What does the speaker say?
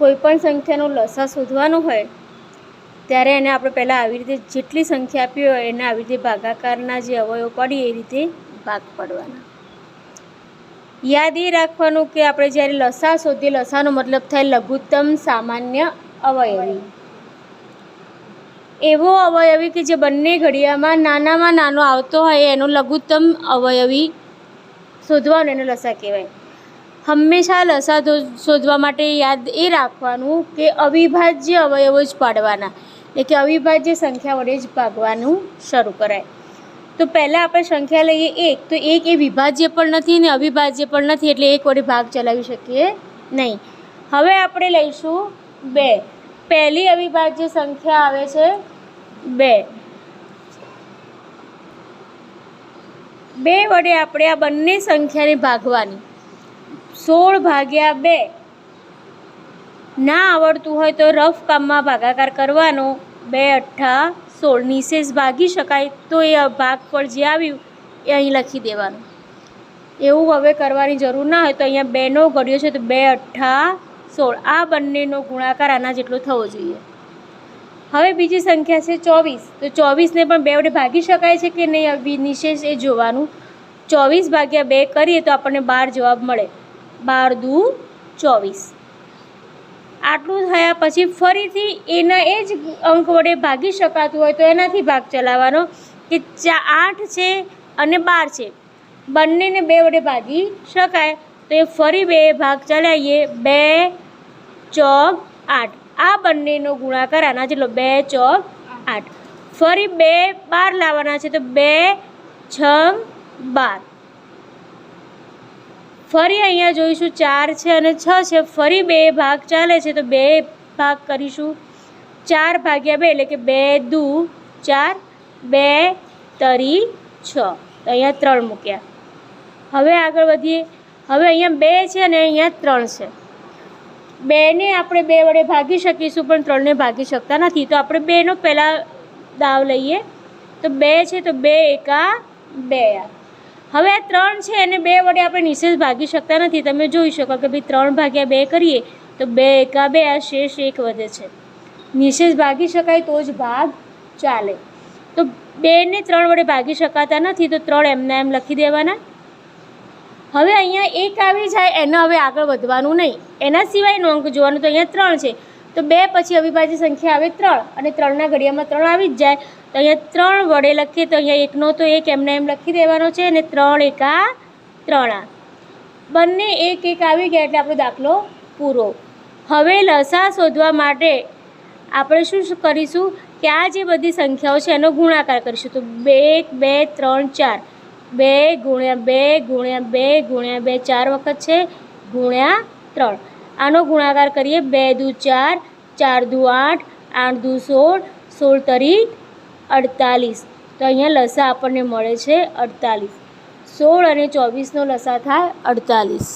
કોઈ પણ સંખ્યાનો લસા શોધવાનો હોય, ત્યારે એને આપણે પહેલાં આવી રીતે જેટલી સંખ્યા આપી હોય, એને આવી રીતે ભાગાકારના જે અવયવ પડી, એ રીતે ભાગ પાડવાના. યાદ એ રાખવાનું કે આપણે જ્યારે લસા શોધીએ, લસાનો મતલબ થાય લઘુત્તમ સામાન્ય અવયવી. એવો અવયવી કે જે બંને ઘડિયામાં નાનામાં નાનો આવતો હોય, એનો લઘુત્તમ અવયવી શોધવાનો એનો લસા કહેવાય. હંમેશા લસા શોધવા માટે યાદ એ રાખવાનું કે અવિભાજ્ય અવયવો જ પાડવાના. એટલે કે અવિભાજ્ય સંખ્યા વડે જ ભાગવાનું શરૂ કરાય. તો પહેલાં આપણે સંખ્યા લઈએ એક. તો એક એ વિભાજ્ય પણ નથી ને અવિભાજ્ય પણ નથી એટલે એક વડે ભાગ ચલાવી શકીએ નહીં. હવે આપણે લઈશું બે. પહેલી અવિભાજ્ય સંખ્યા આવે છે બે. બે વડે આપણે આ બંને સંખ્યાને ભાગવાની. સોળ ભાગ્યા બે. ના આવડતું હોય તો રફ કામમાં ભાગાકાર કરવાનો. બે અઠ્ઠા સોળ નિશેષ ભાગી શકાય તો એ ભાગ પર જે આવ્યું એ અહીં લખી દેવાનું. એવું હવે કરવાની જરૂર ના હોય તો અહીંયા બેનો ઘડ્યો છે તો બે અઠ્ઠા સોળ. આ બંનેનો ગુણાકાર આના જેટલો થવો જોઈએ. હવે બીજી સંખ્યા છે ચોવીસ. તો ચોવીસને પણ બે વડે ભાગી શકાય છે કે નહીં? નિશેષ એ જોવાનું. ચોવીસ ભાગ્યા બે કરીએ તો આપણને બાર જવાબ મળે. બાર દુ ચોવીસ. આટલું થયા પછી ફરીથી એના એ જ અંક વડે ભાગી શકાતું હોય તો એનાથી ભાગ ચલાવવાનો કે ચા આઠ છે અને બાર છે. બંનેને બે વડે ભાગી શકાય. તો એ ફરી બે ભાગ ચલાવીએ. બે ચોક આઠ. આ બંનેનો ગુણાકાર આના જેટલો. બે ચોક આઠ. ફરી બે બાર લાવવાના છે તો બે છ બાર. ફરી અહીંયા જોઈશું, ચાર છે અને છ છે. ફરી બે ભાગ ચાલે છે, તો બે ભાગ કરીશું. ચાર ભાગ્યા બે, એટલે કે બે દુ, ચાર, બે, તરી, છ. તો અહીંયા ત્રણ મૂક્યા. હવે આગળ વધીએ. હવે અહીંયા બે છે અને અહીંયા ત્રણ છે. બેને આપણે બે વડે ભાગી શકીશું, પણ ત્રણને ભાગી શકતા નથી. તો આપણે બેનો પહેલાં દાવ લઈએ. તો બે છે, તો બે એકા બે. આ હવે આ ત્રણ છે એને બે વડે આપણે નિશેષ ભાગી શકતા નથી. તમે જોઈ શકો કે ભાઈ ત્રણ ભાગ્યા બે કરીએ તો બે એકા બે, આ શેષ એક વધે છે. નિશેષ ભાગી શકાય તો જ ભાગ ચાલે. તો બેને ત્રણ વડે ભાગી શકાતા નથી તો ત્રણ એમના એમ લખી દેવાના. હવે અહીંયા એક આવી જાય, એને હવે આગળ વધવાનું નહીં. એના સિવાયનો અંક જોવાનું તો અહીંયા ત્રણ છે. તો બે પછી અવિભાજ્ય સંખ્યા આવે ત્રણ અને ત્રણના ઘડિયામાં ત્રણ આવી જ જાય. તો અહીંયા ત્રણ વડે લખીએ તો અહીંયા એકનો તો એક, એમને એમ લખી દેવાનો છે અને ત્રણ એકા ત્રણ બંને એક એક આવી ગયા એટલે આપણો દાખલો પૂરો. હવે લસા શોધવા માટે આપણે શું, કરીશું કે આ જે બધી સંખ્યાઓ છે એનો ગુણાકાર કરીશું. તો બે એક, બે, ત્રણ, ચાર. બે ગુણ્યા બે ગુણ્યા બે ગુણ્યા બે, ચાર વખત છે ગુણ્યા ત્રણ. આનો ગુણાકાર કરીએ બે દુ ચાર ચાર દુ આઠ આઠ દુ સોળ સોળ તરી અડતાલીસ. તો અહીંયા લસા આપણને મળે છે અડતાલીસ. સોળ અને ચોવીસનો લસા થાય અડતાલીસ.